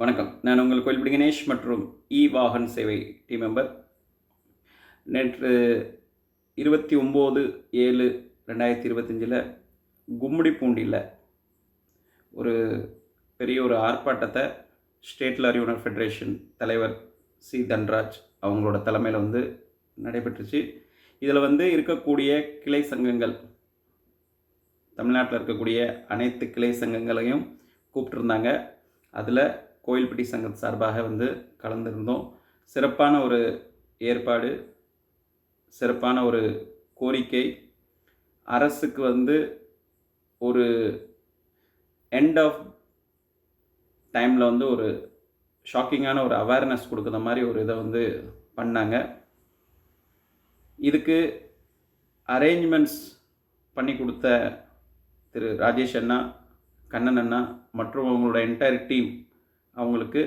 வணக்கம். நான் உங்கள் கோயில்படி கணேஷ் மற்றும் இ வாகன் சேவை டீம் மெம்பர் நேற்று இருபத்தி ஒம்பது ஏழு ரெண்டாயிரத்தி இருபத்தஞ்சில் கும்மிடிப்பூண்டியில் ஒரு பெரிய ஒரு ஆர்ப்பாட்டத்தை ஸ்டேட் லாரி ஓனர் ஃபெடரேஷன் தலைவர் சி. தன்ராஜ் அவங்களோட தலைமையில் வந்து நடைபெற்றுச்சு. இதில் வந்து இருக்கக்கூடிய கிளை சங்கங்கள் தமிழ்நாட்டில் இருக்கக்கூடிய அனைத்து கிளை சங்கங்களையும் கூப்பிட்டுருந்தாங்க. அதில் கோயில்பட்டி சங்கம் சார்பாக வந்து கலந்துருந்தோம். சிறப்பான ஒரு ஏற்பாடு சிறப்பான ஒரு கோரிக்கை. அரசுக்கு வந்து ஒரு எண்ட் ஆஃப் டைமில் வந்து ஒரு ஷாக்கிங்கான ஒரு அவேர்னஸ் கொடுக்குற மாதிரி ஒரு இதை வந்து பண்ணாங்க. இதுக்கு அரேஞ்ச்மெண்ட்ஸ் பண்ணி கொடுத்த திரு ராஜேஷ் அண்ணா கண்ணன் அண்ணா மற்றும் அவங்களோட என்டையர் டீம் அவங்களுக்கு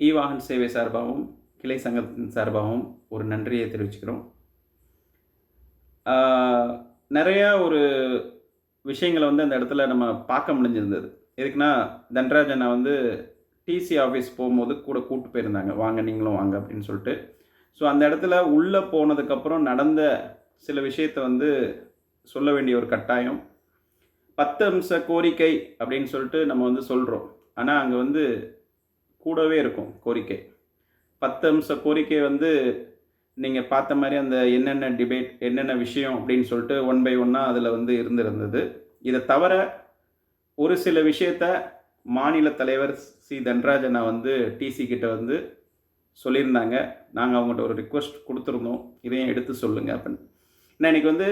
இ வாகன் சேவை சார்பாகவும் கிளை சங்கத்தின் சார்பாகவும் ஒரு நன்றியை தெரிவிச்சுக்கிறோம். நிறையா ஒரு விஷயங்களை வந்து அந்த இடத்துல நம்ம பார்க்க முடிஞ்சிருந்தது. எதுக்குன்னா தன்ராஜனை வந்து டிசி ஆஃபீஸ் போகும்போது கூட கூப்பிட்டு போயிருந்தாங்க. வாங்க நீங்களும் வாங்க அப்படின்னு சொல்லிட்டு. ஸோ அந்த இடத்துல உள்ளே போனதுக்கப்புறம் நடந்த சில விஷயத்தை வந்து சொல்ல வேண்டிய ஒரு கட்டாயம். பத்து அம்ச கோரிக்கை அப்படின்னு சொல்லிட்டு நம்ம வந்து சொல்கிறோம் ஆனால் அங்கே வந்து கூடவே இருக்கும் கோரிக்கை. பத்து அம்ச கோரிக்கை வந்து நீங்கள் பார்த்த மாதிரி அந்த என்னென்ன டிபேட் என்னென்ன விஷயம் அப்படின்னு சொல்லிட்டு ஒன் பை ஒன்னாக அதில் வந்து இருந்திருந்தது. இதை தவிர ஒரு சில விஷயத்த மாநில தலைவர் சி. தன்ராஜனை வந்து டிசி கிட்ட வந்து சொல்லியிருந்தாங்க. நாங்கள் அவங்கள்ட்ட ஒரு ரிக்வஸ்ட் கொடுத்துருந்தோம். இதையும் எடுத்து சொல்லுங்கள் அப்படின்னு. நான் இன்னைக்கு வந்து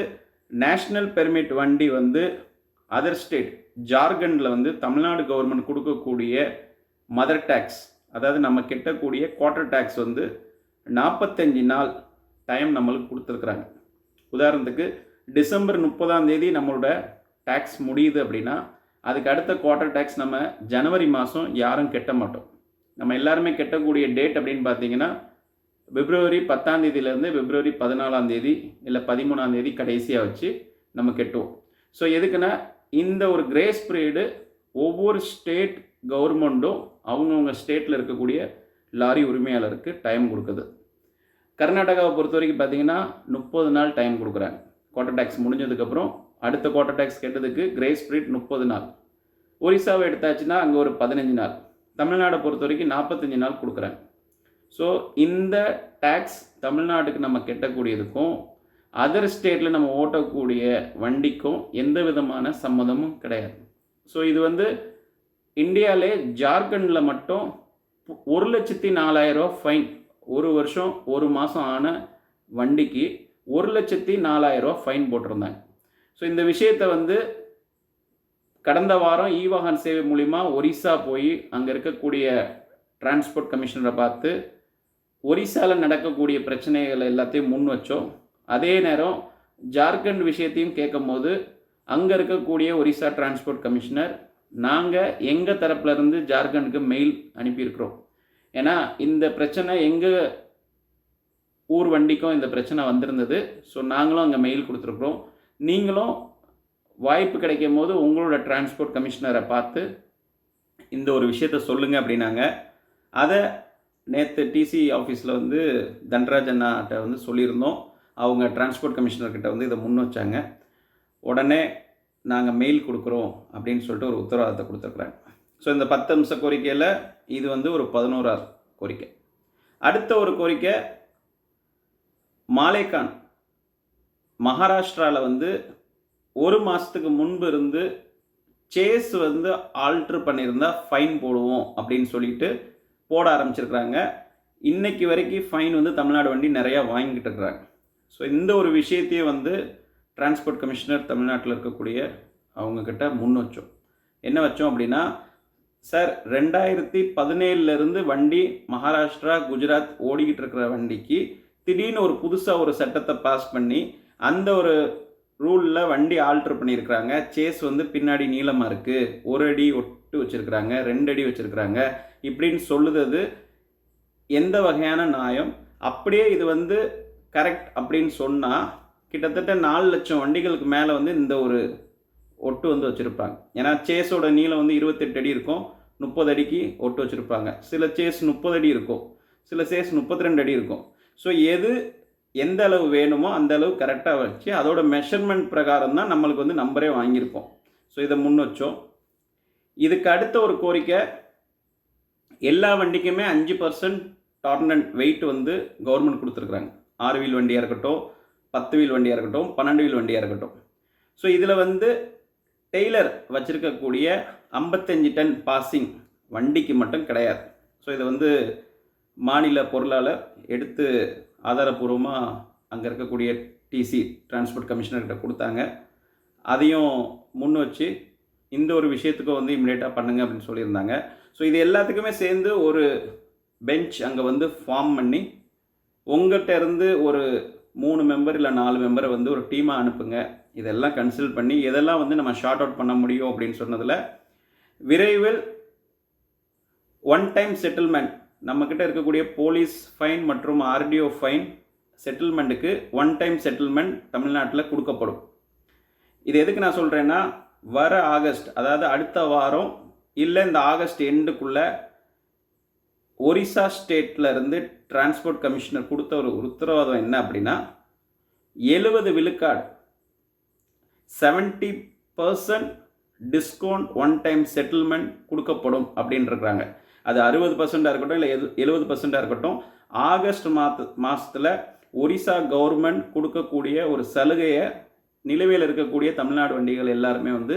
நேஷ்னல் பெர்மிட் வண்டி வந்து அதர் ஸ்டேட் ஜார்க்கண்டில் வந்து தமிழ்நாடு கவர்மெண்ட் கொடுக்கக்கூடிய மதர் டேக்ஸ் அதாவது நம்ம கெட்டக்கூடிய குவார்ட்டர் டேக்ஸ் வந்து நாற்பத்தஞ்சு நாள் டைம் நம்மளுக்கு கொடுத்துருக்குறாங்க. உதாரணத்துக்கு டிசம்பர் முப்பதாம் தேதி நம்மளோட டேக்ஸ் முடியுது அப்படின்னா அதுக்கு அடுத்த குவார்ட்டர் டேக்ஸ் நம்ம ஜனவரி மாதம் யாரும் கெட்ட மாட்டோம். நம்ம எல்லாருமே கெட்டக்கூடிய டேட் அப்படின்னு பார்த்தீங்கன்னா பிப்ரவரி பத்தாம் தேதியிலேருந்து பிப்ரவரி பதினாலாம் தேதி இல்லை பதிமூணாம் தேதி கடைசியாக வச்சு நம்ம கெட்டுவோம். ஸோ எதுக்குன்னா இந்த ஒரு கிரேஸ் பீரியடு ஒவ்வொரு ஸ்டேட் கவர்மெண்ட்டும் அவங்கவுங்க ஸ்டேட்டில் இருக்கக்கூடிய லாரி உரிமையாளருக்கு டைம் கொடுக்குது. கர்நாடகாவை பொறுத்த வரைக்கும் பார்த்தீங்கன்னா முப்பது நாள் டைம் கொடுக்குறாங்க. குவார்ட்டர் டேக்ஸ் முடிஞ்சதுக்கப்புறம் அடுத்த குவார்ட்டர் டேக்ஸ் கெட்டதுக்கு கிரேஸ் பீரியட் முப்பது நாள். ஒரிசாவை எடுத்தாச்சுன்னா அங்கே ஒரு பதினஞ்சு நாள். தமிழ்நாடை பொறுத்த வரைக்கும் நாற்பத்தஞ்சு நாள் கொடுக்குறாங்க. ஸோ இந்த டேக்ஸ் தமிழ்நாட்டுக்கு நம்ம கெட்டக்கூடியதுக்கும் அதர் ஸ்டேட்டில் நம்ம ஓட்டக்கூடிய வண்டிக்கும் எந்த விதமான சம்மதமும் கிடையாது. ஸோ இது வந்து இந்தியாவிலே ஜார்க்கண்டில் மட்டும் ஒரு லட்சத்தி நாலாயிரம் ஃபைன் ஒரு வருஷம் ஒரு மாதம் ஆன வண்டிக்கு ஒரு லட்சத்தி நாலாயிரம் ஃபைன் போட்டிருந்தாங்க. ஸோ இந்த விஷயத்தை வந்து கடந்த வாரம் இ வாகன் சேவை மூலிமா ஒரிசா போய் அங்கே இருக்கக்கூடிய டிரான்ஸ்போர்ட் கமிஷனரை பார்த்து ஒரிசாவில் நடக்கக்கூடிய பிரச்சனைகள் எல்லாத்தையும் முன் வச்சோம். அதே நேரம் ஜார்க்கண்ட் விஷயத்தையும் கேட்கும்போது அங்கே இருக்கக்கூடிய ஒரிசா டிரான்ஸ்போர்ட் கமிஷனர் நாங்கள் எங்கள் தரப்புலேருந்து ஜார்க்கண்டுக்கு மெயில் அனுப்பியிருக்கிறோம். ஏன்னா இந்த பிரச்சனை எங்கள் ஊர் வண்டிக்கும் இந்த பிரச்சனை வந்திருந்தது. ஸோ நாங்களும் அங்கே மெயில் கொடுத்துருக்குறோம். நீங்களும் வாய்ப்பு கிடைக்கும் போது உங்களோட டிரான்ஸ்போர்ட் கமிஷனரை பார்த்து இந்த ஒரு விஷயத்த சொல்லுங்கள் அப்படின்னாங்க. அதை நேற்று டிசி ஆஃபீஸில் வந்து தன்ராஜ் அண்ணாட்ட வந்து சொல்லியிருந்தோம். அவங்க டிரான்ஸ்போர்ட் கமிஷனர்கிட்ட வந்து இதை முன் வச்சாங்க. உடனே நாங்கள் மெயில் கொடுக்குறோம் அப்படின்னு சொல்லிட்டு ஒரு உத்தரவாதத்தை கொடுத்துருக்குறாங்க. ஸோ இந்த பத்து அம்ச கோரிக்கையில் இது வந்து ஒரு பதினோரார் கோரிக்கை. அடுத்த ஒரு கோரிக்கை மாலேகான் மகாராஷ்டிராவில் வந்து ஒரு மாதத்துக்கு முன்பு இருந்து சேஸ் வந்து ஆல்ட்ரு பண்ணியிருந்தால் ஃபைன் போடுவோம் அப்படின்னு சொல்லிட்டு போட ஆரம்பிச்சிருக்கிறாங்க. இன்றைக்கி வரைக்கும் ஃபைன் வந்து தமிழ்நாடு வண்டி நிறையா வாங்கிட்டு இருக்கிறாங்க. ஸோ இந்த ஒரு விஷயத்தையே வந்து டிரான்ஸ்போர்ட் கமிஷனர் தமிழ்நாட்டில் இருக்கக்கூடிய அவங்கக்கிட்ட முன் வச்சோம். என்ன வச்சோம் அப்படின்னா சார் ரெண்டாயிரத்தி பதினேழுலேருந்து வண்டி மகாராஷ்டிரா குஜராத் ஓடிக்கிட்டு இருக்கிற வண்டிக்கு திடீர்னு ஒரு புதுசாக ஒரு சட்டத்தை பாஸ் பண்ணி அந்த ஒரு ரூலில் வண்டி ஆல்ட்ரு பண்ணியிருக்கிறாங்க. சேஸ் வந்து பின்னாடி நீளமாக இருக்குது ஒரு அடி ஒட்டு வச்சுருக்கிறாங்க. ரெண்டு அடி வச்சுருக்கிறாங்க. இப்படின்னு சொல்லுதது எந்த வகையான நியாயம்? அப்படியே இது வந்து கரெக்ட் அப்படின்னு சொன்னால் கிட்டத்தட்ட நாலு லட்சம் வண்டிகளுக்கு மேலே வந்து இந்த ஒரு ஒட்டு வந்து வச்சுருப்பாங்க. ஏன்னா சேஸோட நீளம் வந்து இருபத்தெட்டு அடி இருக்கும். முப்பது அடிக்கு ஒட்டு வச்சுருப்பாங்க. சில சேஸ் முப்பது அடி இருக்கும். சில சேஸ் முப்பத்தி ரெண்டு அடி இருக்கும். ஸோ எது எந்த அளவு வேணுமோ அந்த அளவு கரெக்டாக வச்சு அதோட மெஷர்மெண்ட் பிரகாரம் தான் நம்மளுக்கு வந்து நம்பரே வாங்கியிருக்கோம். ஸோ இதை முன் வச்சோம். இதுக்கு அடுத்த ஒரு கோரிக்கை எல்லா வண்டிக்குமே அஞ்சு பர்சன்ட் டார்னன்ட் வெயிட் வந்து கவர்மெண்ட் கொடுத்துருக்குறாங்க. ஆறு வீல் வண்டியாக இருக்கட்டும் பத்து வீல் வண்டியாக இருக்கட்டும் பன்னெண்டு வீல் வண்டியாக இருக்கட்டும். ஸோ இதில் வந்து டெய்லர் வச்சுருக்கக்கூடிய ஐம்பத்தஞ்சு டன் பாசிங் வண்டிக்கு மட்டும் கிடையாது. ஸோ இதை வந்து மாநில பொருளாளர் எடுத்து ஆதாரபூர்வமாக அங்கே இருக்கக்கூடிய டிசி டிரான்ஸ்போர்ட் கமிஷனர்கிட்ட கொடுத்தாங்க. அதையும் முன் வச்சு இந்த ஒரு விஷயத்துக்கும் வந்து இம்மிடியேட்டாக பண்ணுங்க அப்படின்னு சொல்லியிருந்தாங்க. ஸோ இது எல்லாத்துக்குமே சேர்ந்து ஒரு பெஞ்ச் அங்கே வந்து ஃபார்ம் பண்ணி உங்கள்கிட்ட இருந்து ஒரு மூணு மெம்பர் இல்லை நாலு மெம்பரை வந்து ஒரு டீமாக அனுப்புங்க. இதெல்லாம் கன்சல்ட் பண்ணி எதெல்லாம் வந்து நம்ம ஷார்ட் அவுட் பண்ண முடியும் அப்படின்னு சொன்னதில் விரைவில் ஒன் டைம் செட்டில்மெண்ட் நம்மக்கிட்ட இருக்கக்கூடிய போலீஸ் ஃபைன் மற்றும் ஆர்டிஓ ஃபைன் செட்டில்மெண்ட்டுக்கு ஒன் டைம் செட்டில்மெண்ட் தமிழ்நாட்டில் கொடுக்கப்படும். இது எதுக்கு நான் சொல்கிறேன்னா வர ஆகஸ்ட் அதாவது அடுத்த வாரம் இல்லை இந்த ஆகஸ்ட் எண்டுக்குள்ளே ஒரிசா ஸ்டேட்டில் இருந்து டிரான்ஸ்போர்ட் கமிஷனர் கொடுத்த ஒரு உத்தரவாதம் என்ன அப்படின்னா எழுபது விழுக்காடு seventy percent discount one time settlement கொடுக்கப்படும் அப்படின்ட்டுருக்குறாங்க அது அறுபது பர்சண்ட்டாக இருக்கட்டும் இல்லை எது எழுபது பர்சண்ட்டாக இருக்கட்டும் ஆகஸ்ட் மாத மாதத்தில் ஒரிசா கவர்மெண்ட் கொடுக்கக்கூடிய ஒரு சலுகையை நிலுவையில் இருக்கக்கூடிய தமிழ்நாடு வண்டிகள் எல்லாருமே வந்து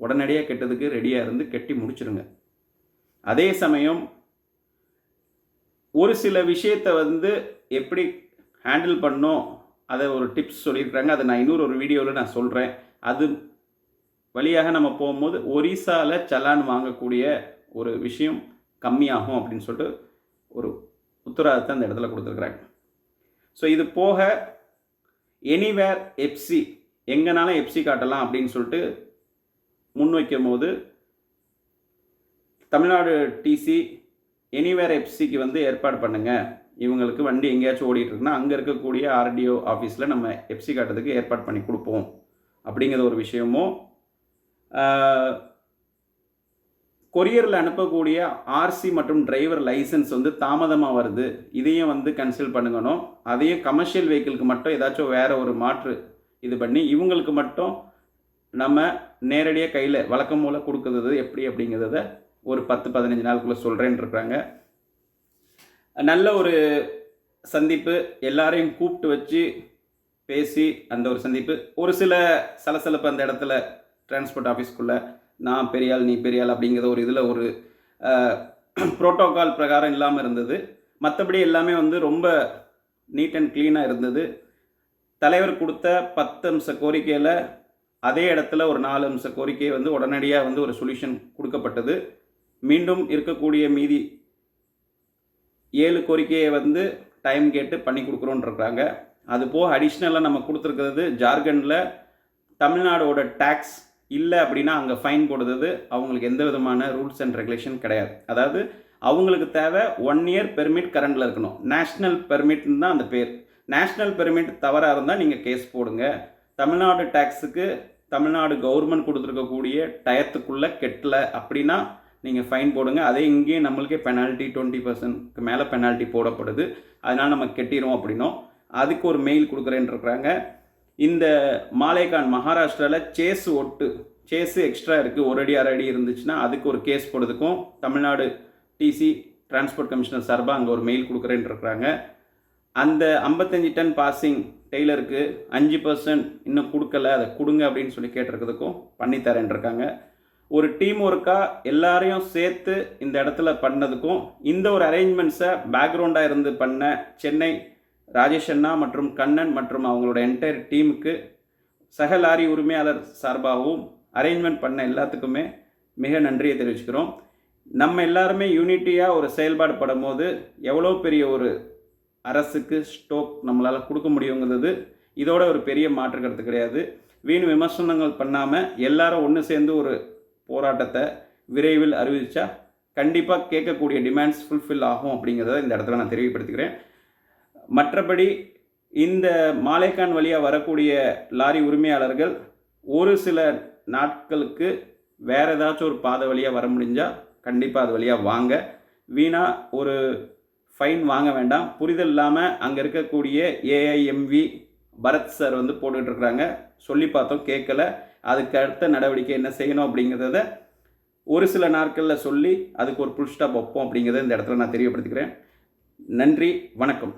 உடனடியாக கெட்டதுக்கு ரெடியாக இருந்து கெட்டி முடிச்சிருங்க. அதே சமயம் ஒரு சில விஷயத்தை வந்து எப்படி ஹேண்டில் பண்ணோம் அதை ஒரு டிப்ஸ் சொல்லியிருக்கிறாங்க. அதை நான் இன்னொரு ஒரு வீடியோவில் நான் சொல்கிறேன் அது வழியாக நம்ம போகும்போது ஒரிசாவில் சலான் வாங்கக்கூடிய ஒரு விஷயம் கம்மியாகும் அப்படின்னு சொல்லிட்டு ஒரு உத்தரவாதத்தை அந்த இடத்துல கொடுத்துருக்குறாங்க. ஸோ இது போக எனிவேர் எப்சி எங்கனாலும் எப்சி காட்டலாம் அப்படின்னு சொல்லிட்டு முன்வைக்கும் போது தமிழ்நாடு டிசி எனிவேர் எஃப்சிக்கு வந்து ஏற்பாடு பண்ணுங்கள் இவங்களுக்கு வண்டி எங்கேயாச்சும் ஓடிட்டுருக்குன்னா அங்கே இருக்கக்கூடிய ஆர்டிஓ ஆஃபீஸில் நம்ம எஃப்சி காட்டுறதுக்கு ஏற்பாடு பண்ணி கொடுப்போம். அப்படிங்கிற ஒரு விஷயமும் கொரியரில் அனுப்பக்கூடிய ஆர்சி மற்றும் டிரைவர் லைசன்ஸ் வந்து தாமதமாக வருது. இதையும் வந்து கன்சில் பண்ணுங்கணும் அதையும் கமர்ஷியல் வெஹிக்கிளுக்கு மட்டும் ஏதாச்சும் வேறு ஒரு மாற்று இது பண்ணி இவங்களுக்கு மட்டும் நம்ம நேரடியாக கையில் வழக்கம் போல் கொடுக்குறது எப்படி அப்படிங்கிறத ஒரு பத்து பதினஞ்சு நாளுக்குள்ளே சொல்கிறேன்னு இருக்கிறாங்க நல்ல ஒரு சந்திப்பு எல்லாரையும் கூப்பிட்டு வச்சு பேசி அந்த ஒரு சந்திப்பு. ஒரு சில சலசலப்பு அந்த இடத்துல டிரான்ஸ்போர்ட் ஆஃபீஸ்க்குள்ளே நான் பெரியாள் நீ பெரியாள் அப்படிங்கிற ஒரு இதில் ஒரு ப்ரோட்டோக்கால் பிரகாரம் இல்லாமல் இருந்தது. மற்றபடி எல்லாமே வந்து ரொம்ப நீட் அண்ட் க்ளீனாக இருந்தது. தலைவர் கொடுத்த பத்து அம்ச கோரிக்கையில் அதே இடத்துல ஒரு நாலு அம்ச கோரிக்கை வந்து உடனடியாக வந்து ஒரு சொல்யூஷன் கொடுக்கப்பட்டது. மீண்டும் இருக்கக்கூடிய மீதி ஏழு கோரிக்கையை வந்து டைம் கேட்டு பண்ணி கொடுக்குறோன்ருக்குறாங்க அது போக அடிஷ்னலாக நம்ம கொடுத்துருக்கிறது ஜார்க்கண்டில் தமிழ்நாடோட டேக்ஸ் இல்லை அப்படின்னா அங்கே ஃபைன் போடுறது அவங்களுக்கு எந்த விதமான ரூல்ஸ் அண்ட் ரெகுலேஷன் கிடையாது. அதாவது அவங்களுக்கு தேவை ஒன் இயர் பெர்மிட் கரண்டில் இருக்கணும். நேஷ்னல் பெர்மிட்னு தான் அந்த பேர். நேஷ்னல் பெர்மிட் தவறாக இருந்தால் நீங்கள் கேஸ் போடுங்க. தமிழ்நாடு டேக்ஸுக்கு தமிழ்நாடு கவர்மெண்ட் கொடுத்துருக்கக்கூடிய டயத்துக்குள்ளே கெட்டலை அப்படின்னா நீங்கள் ஃபைன் போடுங்க. அதே இங்கேயும் நம்மளுக்கே பெனால்ட்டி டுவெண்ட்டி பர்சன்ட்க்கு மேலே பெனால்ட்டி போடப்படுது. அதனால் நம்ம கெட்டிடும் அப்படின்னும். அதுக்கு ஒரு மெயில் கொடுக்குறேன்ருக்குறாங்க இந்த மாலேகான் மகாராஷ்டிராவில் சேஸ் ஒட்டு சேஸு எக்ஸ்ட்ரா இருக்குது ஒரு அடி அரை அடி இருந்துச்சுன்னா அதுக்கு ஒரு கேஸ் போடுறதுக்கும் தமிழ்நாடு டிசி டிரான்ஸ்போர்ட் கமிஷனர் சார்பாக அங்கே ஒரு மெயில் கொடுக்குறேன்ருக்குறாங்க அந்த ஐம்பத்தஞ்சு டன் பாசிங் டெய்லருக்கு அஞ்சு பர்சன்ட் இன்னும் கொடுக்கல. அதை கொடுங்க அப்படின்னு சொல்லி கேட்டிருக்கிறதுக்கும் பண்ணித்தரேன்ருக்காங்க ஒரு டீம் ஒர்க்காக எல்லாரையும் சேர்த்து இந்த இடத்துல பண்ணதுக்கும் இந்த ஒரு அரேஞ்ச்மெண்ட்ஸை பேக்ரவுண்டாக இருந்து பண்ண சென்னை ராஜேஷ் அண்ணா மற்றும் கண்ணன் மற்றும் அவங்களோட என்டையர் டீமுக்கு சக லாரி உரிமையாளர் சார்பாகவும் அரேஞ்ச்மெண்ட் பண்ண எல்லாத்துக்குமே மிக நன்றியை தெரிவிச்சுக்கிறோம். நம்ம எல்லாருமே யூனிட்டியாக ஒரு செயல்பாடு படும்போது எவ்வளோ பெரிய ஒரு அரசுக்கு ஸ்டோக் நம்மளால் கொடுக்க முடியுங்கிறது இதோட ஒரு பெரிய மாற்று கருத்து கிடையாது. வீண் விமர்சனங்கள் பண்ணாமல் எல்லாரும் ஒன்று சேர்ந்து ஒரு போராட்டத்தை விரைவில் அறிவித்தா கண்டிப்பாக கேட்கக்கூடிய டிமாண்ட்ஸ் ஃபுல்ஃபில் ஆகும் அப்படிங்கிறத இந்த இடத்துல நான் தெரியப்படுத்துகிறேன் மற்றபடி இந்த மாலேகான் வழியாக வரக்கூடிய லாரி உரிமையாளர்கள் ஒரு சில நாட்களுக்கு வேறு ஏதாச்சும் ஒரு பாதை வழியாக வர முடிஞ்சால் கண்டிப்பாக அது வழியாக வாங்க. வீணாக ஒரு ஃபைன் வாங்க வேண்டாம். புரிதல் இல்லாமல் அங்கே இருக்கக்கூடிய ஏஐஎம்வி பரத் சார் வந்து போட்டுக்கிட்டு இருக்கிறாங்க. சொல்லி பார்த்தோம் கேட்கல. அதுக்கு அடுத்த நடவடிக்கை என்ன செய்யணும் அப்படிங்கிறத ஒரு சில நாட்களில் சொல்லி அதுக்கு ஒரு புல் ஸ்டாப் வைப்போம் அப்படிங்கிறத இந்த இடத்துல நான் தெரியப்படுத்திக்கிறேன். நன்றி வணக்கம்.